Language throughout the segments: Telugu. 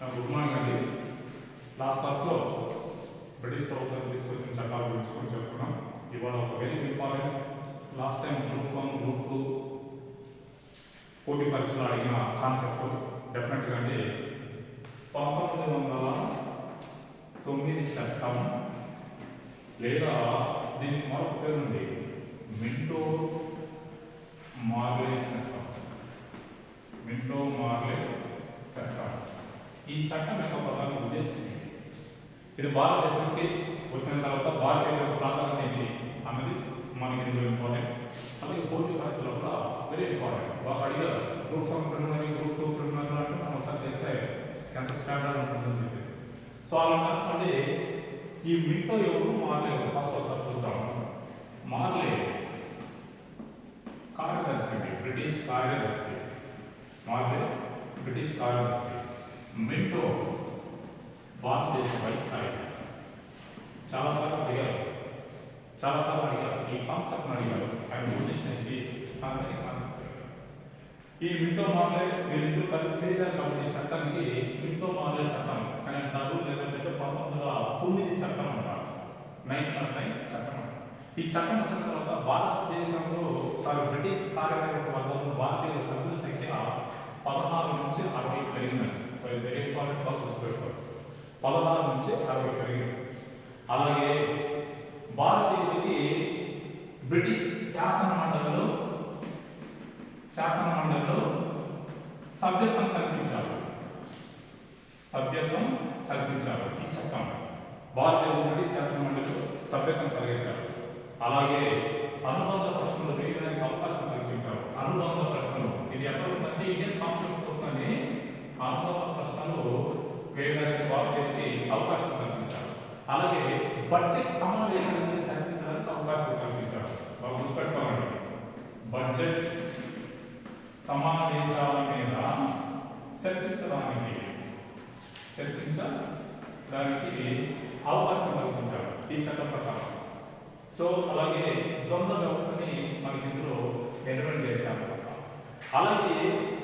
గుడ్ మార్నింగ్ అండి లాస్ట్ క్లాస్లో బ్రిటిష్ ప్రభుత్వం తీసుకొచ్చిన చట్టాల గురించి కొంచెం చెప్పుకున్నాం. ఇవాళ ఒక very important last time group one group two పోటీ పరీక్షలు అడిగిన కాన్సెప్ట్ డెఫినెట్గా అండి పంతొమ్మిది వందల తొమ్మిది చట్టం లేదా దీనికి మరొక పేరు ఉంది. మింటో మార్లే చట్టం. మింటో మార్ చట్టం యొక్క ప్రధాన ఉద్దేశం ఏంటి? ఇది భారతదేశానికి వచ్చిన తర్వాత భారతీయ యొక్క ప్రాధాన్యత ఏంటి అన్నది మనకి ఇందులో ఇంపార్టెంట్ అలాగే పోటీ పరీక్షలో కూడా వెరీ ఇంపార్టెంట్ బాగా అడిగారు group one preliminary group two preliminary అంటే మనం ఒకసారి చేస్తే ఎంత స్టాండర్డ్ ఉంటుందని చెప్పేసి సో అలా అంటే ఈ మింటో ఎవరు మార్లే ఎవరు ఫస్ట్ ఒకసారి చూద్దాం మార్లే కార్యదర్శి అండి బ్రిటిష్ కార్యదర్శి మార్లే బ్రిటిష్ కార్యదర్శి మింటో భారతదేశ వైస్రాయ్ చాలాసార్లు అడిగారు. చాలాసార్లు అడిగారు. ఈ కాన్సెప్ట్ అడిగారు. ఆయన ఉద్దేశం కాన్సెప్ట్ ఈ మింటో మాలే వీళ్ళిద్దరూ కలిసి చేశారు కాబట్టి చట్టానికి మింటో మార్లే చట్టం అని అంటారు లేదంటే పంతొమ్మిది వందల తొమ్మిది చట్టం అంటారు. నైన్టీన్ నైన్ చట్టం ఈ చట్టం వచ్చిన తర్వాత భారతదేశంలో సారీ బ్రిటిష్ కార్యకర్త వర్గంలో భారతీయుల సభ్యుల సంఖ్య పదహారు నుంచి అరవై పెరిగినది సో ఇది వెరీ ఇంపార్టెంట్ బాగా గుర్తుపెట్టుకోండి పదహారు నుంచి అరవై పెరిగింది అలాగే భారతీయులకి బ్రిటిష్ శాసన మండలిలో శాసన మండలిలో సభ్యత్వం కల్పించారు. సభ్యత్వం కల్పించారు. ఈ చట్టం. భారతీయ బ్రిటిష్ శాసన మండలిలో సభ్యత్వం కలిగించారు. అలాగే అనుబంధ ప్రశ్నలు వేయడానికి అవకాశం కల్పించారు అనుబంధ ప్రశ్నలు ఇది ఎక్కడ ఉందంటే ఇండియన్ కాన్స్టిట్యూషన్ వస్తుందని అనుబంధ ప్రశ్నలు వేయడానికి భారతీయులకి అవకాశం కల్పించారు. అలాగే బడ్జెట్ సమావేశాల చర్చించడానికి అవకాశం కల్పించారు. బాగా గుర్తుపెట్టుకోండి. బడ్జెట్ సమావేశాల మీద చర్చించడానికి చర్చించడానికి అవకాశం కల్పించారు ఈ చట్టం ప్రకారం. సో అలాగే ద్వంద్వ వ్యవస్థని మనకి ఇందులో నిర్వహణ చేశారు. అలాగే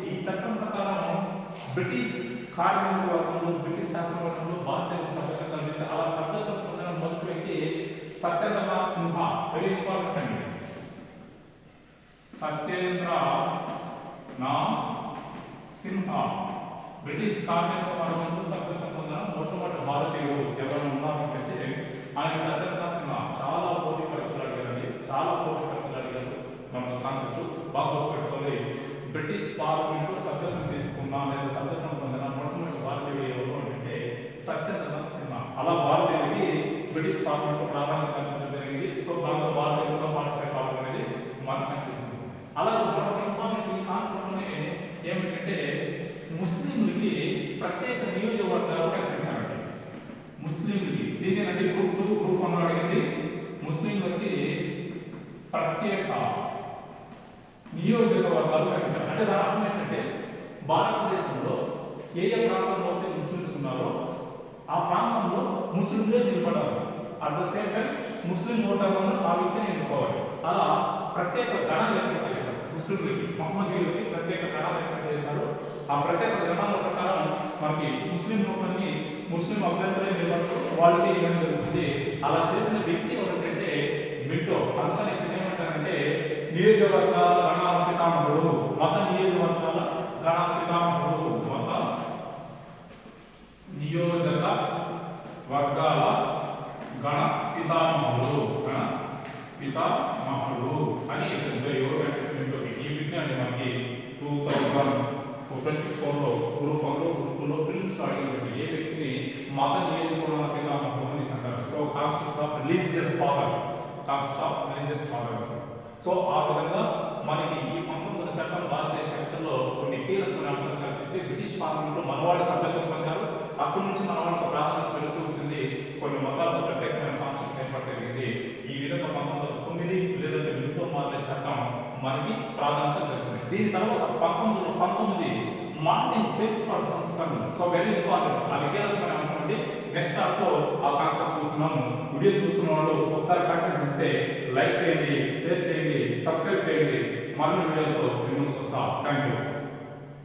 ఈ చట్టం ప్రకారం బ్రిటిష్ కార్మిక వర్గంలో బ్రిటిష్ శాసనవర్గంలో భారతదేశ సభ్యత్వం కలిగింది అలా సభ్యత్వం పొందిన మొదటి వ్యక్తి సత్యేంద్రనాథ్ సిన్హా వెరీ ఇంపార్టెంట్ అండి సత్యేంద్ర నా సిన్హా బ్రిటిష్ కార్మిక వర్గంలో సభ్యత్వం పొందిన మొట్టమొదటి భారత ఎవరు ఉన్నారంటే ఆయన సత్యేంద్రనాథ్ సిన్హా చాలా పోటీ పరీక్షలు అడిగారండి చాలా పోటీ పరీక్షలు అడిగారు మనకు కాన్సెప్ట్ బాగా గుర్తుపెట్టుకోవాలి బ్రిటిష్ పార్లమెంట్లో సభ్యత్వం తీసుకున్నా లేదా సభ్యత్వం పొందిన మొట్టమొదటి భారతీయుడు ఎవరు అంటే సత్యేంద్రనాథ్ సిన్హా అలా భారతీయుడికి బ్రిటిష్ పార్లమెంట్లో ప్రాధాన్యత కల్పించడం జరిగింది. సో దాంతో భారతీయులు పార్టిసిపేట్ కావడం అనేది మనకు కనిపిస్తుంది. అలాగే మరొక ఇంపార్టెంట్ ఈ కాన్సెప్ట్లోనే ఏమిటంటే ముస్లింలకి ప్రత్యేక నియోజకవర్గాలు కల్పించాలండి ముస్లింలకి. దీని అంటే గ్రూప్ టూ గ్రూప్ వన్ అడిగింది. ముస్లింలకి ప్రత్యేక నియోజకవర్గాలు కల్పించారు అంటే దాని అర్థం ఏంటంటే భారతదేశంలో ఏ ఏ ప్రాంతంలో అయితే ముస్లిమ్స్ ఉన్నారో ఆ ప్రాంతంలో ముస్లింలే నిలబడాలి. అట్ ద సేమ్ టైం ముస్లిం ఓటర్లను ఆ వ్యక్తిని ఎన్నుకోవాలి. అలా ప్రత్యేక గణాలు ఏర్పాటు చేశారు. ముస్లింలకి మహమ్మదీయులకి ప్రత్యేక గణాలు ఏర్పాటు చేశారు. ఆ ప్రత్యేక గణాల ప్రకారం మనకి ముస్లిం ఓటర్ని ముస్లిం అభ్యర్థులే నిలబడతారు వాళ్ళకి ఏం జరుగుతుంది? అలా చేసిన వ్యక్తి ఒకటంటే మిల్టో అందుకని ఇక్కడ ఏమంటారంటే నియోజకవర్గాల మత నియోజకవర్గాల గణాల పితామహుడు మత నియోజక వర్గాల గణ పితామహుడు గణ పితామహుడు అని ఎవరు ఈ విజ్ఞాన్ని మనకి టూ థౌజండ్ ట్వంటీ ఫోర్లో గ్రూప్ వన్లో గ్రూప్ టూలో ప్రిలిమ్స్ అడిగినటువంటి ఏ వ్యక్తిని మత నియోజకవర్గాల పితామహుడు అని అంటారు. So concept of religious father concept of religious father so ఆ విధంగా మనకి ఈ పంతొమ్మిది వందల చట్టం భారతదేశ చరిత్రలో కొన్ని కీలకమైన అంశాలు కల్పిస్తే బ్రిటిష్ పార్లమెంట్లో మనవాళ్ళ సభ్యత్వం పొందారు అప్పటి నుంచి మనవాళ్ళకు ప్రాధాన్యత పెరుగుతూ వచ్చింది కొన్ని మతాలకు ప్రత్యేకమైన కాన్సెప్ట్ ఏర్పడగలిగింది ఈ విధంగా పంతొమ్మిది వందల తొమ్మిది లేదంటే మింటో మారే చట్టం మనకి ప్రాధాన్యత జరుగుతుంది దీని తర్వాత పంతొమ్మిది వందల పంతొమ్మిది మార్టిన్ చేర్చుకోవడం సంస్కరణ సో వెరీ ఇంపార్టెంట్ అది కీలకమైన అంశం అండి. నెక్స్ట్ క్లాస్ ఆ వీడియో చూస్తున్న వాళ్ళు ఒకసారి కంటెంట్ ఇస్తే లైక్ చేయండి షేర్ చేయండి సబ్స్క్రైబ్ చేయండి. మరిన్ని వీడియోలతో మీ ముందుకు వస్తాం. Thank you